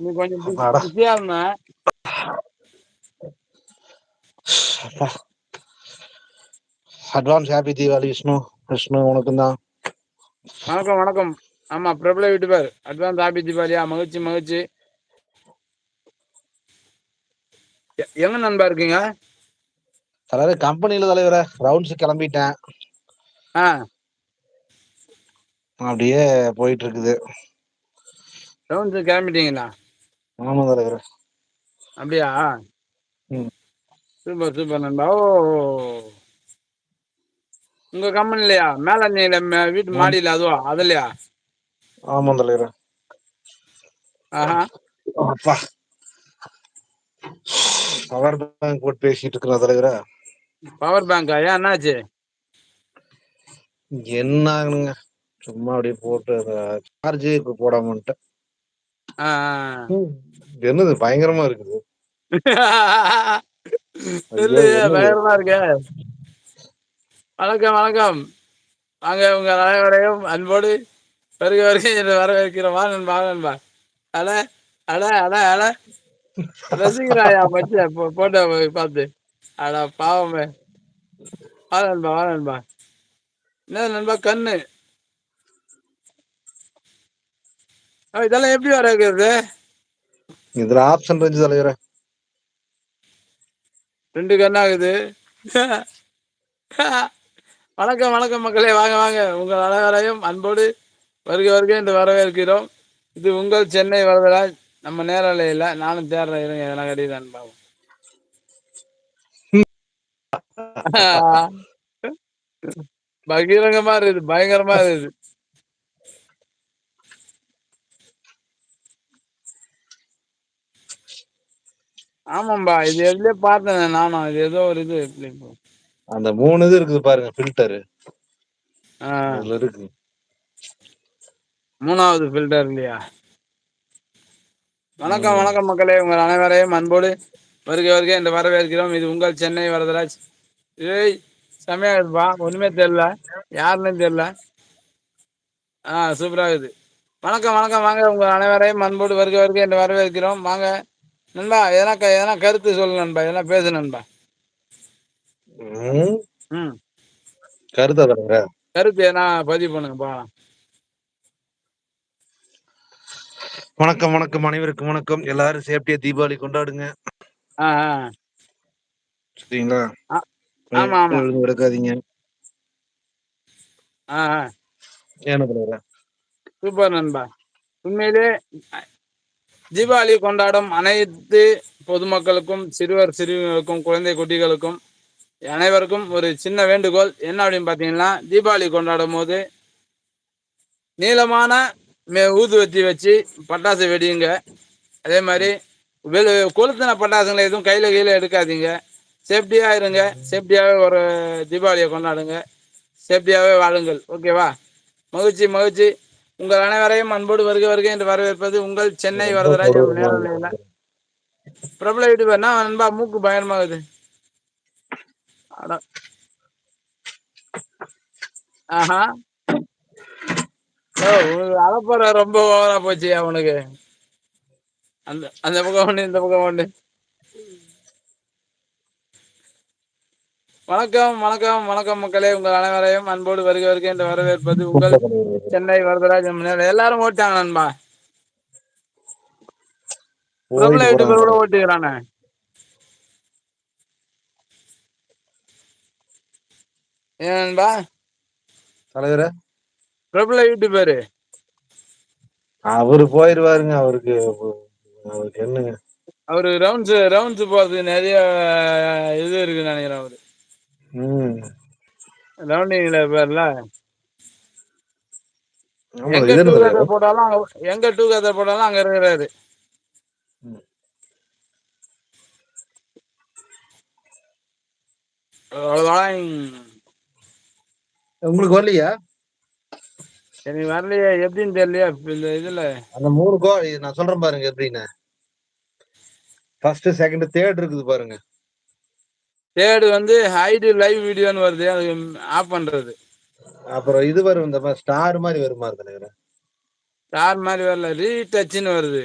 இன்னைக்கு கொஞ்சம் பிஸியா இருந்தேன் அப்பா அட்வான்ஸ் ஹாப்பி தீபாவளி விஷ்ணு விஷ்ணு உனக்கும் தான். வணக்கம் வணக்கம். ஆமா பிரபல வீட்டு பேர் அட்வான்ஸ் ஹாப்பி தீபாவளியா மகிழ்ச்சி மகிழ்ச்சி. எங்க நண்பா இருக்கீங்க? தலைவர் கம்பெனில தலைவர ரவுண்ட்ஸ் கிளம்பிட்டேன். அப்படியே போயிட்டு இருக்குது. ரவுண்ட்ஸ் கிளம்பிட்டீங்களா? ஆமா தலைவர் அப்படியா. சூப்பர் சூப்பர் நண்பா. ஓ உங்க கம்பெனிலையா மேல வீட்டு மாடியில அதுவா? அதுலயா? ஆமா தலைவர் ஆஹா. அப்பா. பவர் பேங்க் போட்டு பேசிட்டு இருக்கிற தலைவர பவர் பேங்கா ஏன் என்னாச்சு? என்ன ஆகணுங்க சும்மா அப்படியே போட்டு சார்ஜே போடாம வந்துட்டேன். ஆ, என்னது பயங்கரமா இருக்குது? பயங்கரமா இருக்கு. வணக்கம் வணக்கம். வாங்க உங்க அனைவரையும் அன்போடு வருக வருக என்று வரவேற்கிறோம் நண்பா நண்பா. அட அட அட அட. ரசிக்கிறாயா மச்ச போட்டோ பார்த்து. அட பாவமே. வா நண்பா வா நண்பா. என்ன நண்பா கண்ணு? இதெல்லாம் எப்படி வர வைக்கிறது? இதுல ஆப்ஷன் இருந்துச்சு தலைவர. ரெண்டு கண்ணாகுது வணக்கம் வணக்கம் மக்களே. வாங்க வாங்க. உங்கள் அனைவரையும் அன்போடு வருக வருக என்று வரவேற்கிறோம். இது உங்கள் சென்னை வரதராஜ். நம்ம நேரலையில் நானும் தேடுறேன் இருங்க எதனா கட்டிதான் பாவம். பகிரங்கமா இருக்குது பயங்கரமா இருக்குது. ஆமாம்பா இது எதுலயே பார்த்தேன் நானும். இது ஏதோ ஒரு இது. அந்த மூணு இது இருக்குது பாருங்க ஃபில்டர் அதுல இருக்கு. மூணாவது ஃபில்டர் இல்லையா? வணக்கம். வணக்கம் மக்களே. உங்கள் அனைவரையும் அன்போடு வருக வருக என்று வரவேற்கிறோம். இது உங்கள் சென்னை வரதராஜ். ஏய் செமையா இருக்குப்பா. ஒண்ணுமே தெரியல. யாருன்னு தெரியல. ஆ சூப்பரா இருக்குது. வணக்கம் வணக்கம். வாங்க உங்கள் அனைவரையும் அன்போடு வருக வருக என்று வரவேற்கிறோம். வாங்க. நண்பா எதனா எதனா கருத்து சொல்லு நண்பா எதனா பேசு நண்பா. ம். கருத்தா கருத்து? எதனா பதிவு பண்ணுங்கப்பா வணக்கம் வணக்கம். அனைவருக்கும் வணக்கம். எல்லாரும் சேஃப்டியா தீபாவளி கொண்டாடுங்க. சரிங்களா? ஆமா, ஆமா. ஆ ஏன தலைவர சூப்பர் நண்பா. உண்மையிலே தீபாவளி கொண்டாடும் அனைத்து பொதுமக்களுக்கும் சிறுவர் சிறுவர்களுக்கும் குழந்தை குட்டிகளுக்கும் அனைவருக்கும் ஒரு சின்ன வேண்டுகோள். என்ன அப்படின்னு பார்த்தீங்கன்னா தீபாவளி கொண்டாடும் போது நீளமான மே ஊதுவத்தி வச்சு பட்டாசு வெடியுங்க. அதே மாதிரி வெளி கொளுத்தின பட்டாசுங்களை எதுவும் கையில் கையில் எடுக்காதீங்க. சேஃப்டியாக இருங்க. சேஃப்டியாகவே ஒரு தீபாவளியை கொண்டாடுங்க. சேஃப்டியாகவே வாழுங்கள். ஓகேவா? மகிழ்ச்சி மகிழ்ச்சி. உங்கள் அனைவரையும் அன்போடு வருக வருக என்று வரவேற்பது உங்கள் சென்னை வரதராஜ் பிரபல யூடியூபர் என்ன நண்பா மூக்கு பயங்கரமாகுது. அட. ஆஹா. ஓ அலப்பற ரொம்ப ஓவரா போச்சு அவனுக்கு அந்த அந்த பக்கம் ஒண்ணு இந்த பக்கம் ஒண்ணு. வணக்கம் வணக்கம் வணக்கம் மக்களே. உங்கள் அனைவரையும் அன்போடு வருக வருக என்று வரவேற்பது உங்கள் சென்னை வரதராஜ் எல்லாரும் ஓட்டாங்க நண்பா. பிரபல யூடியூபர் கூட போறாங்க. ஓட்டுக்கிறானே ஏன் நண்பா? தலைவர. பிரபல யூடியூபர். அவரு போயிருவாருங்க அவருக்கு அவருக்கு என்னங்க? அவரு ரவுண்ட்ஸ் ரவுண்ட்ஸ் போறது நிறைய இது இருக்குன்னு நினைக்கிறேன் அவரு. ம். ரவுண்டிங்ல பேர்ல? ஆமா எங்க டூ கதர் போட்டாலும் அங்க எங்க டூ கதர் போட்டாலும் அங்க இருக்கிறாரு. அவ்வளவுதான். உங்களுக்கு வரலையா? எனக்கு வரலையே. எப்படின்னு தெரியலையா இந்த இதுல. அந்த மூணு கோ நான் சொல்றேன் பாருங்க எப்படின்னு. ஃபர்ஸ்ட் செகண்ட் தேர்ட் இருக்குது பாருங்க. தேர்டு வந்து ஹைடு லைவ் வீடியோன்னு வருது. அது ஆஃப் பண்றது. அப்புறம் இது வரும் இந்த மாதிரி ஸ்டார் மாதிரி வருமா தலைவர ஸ்டார் மாதிரி வரல. ரீடச்னு வருது.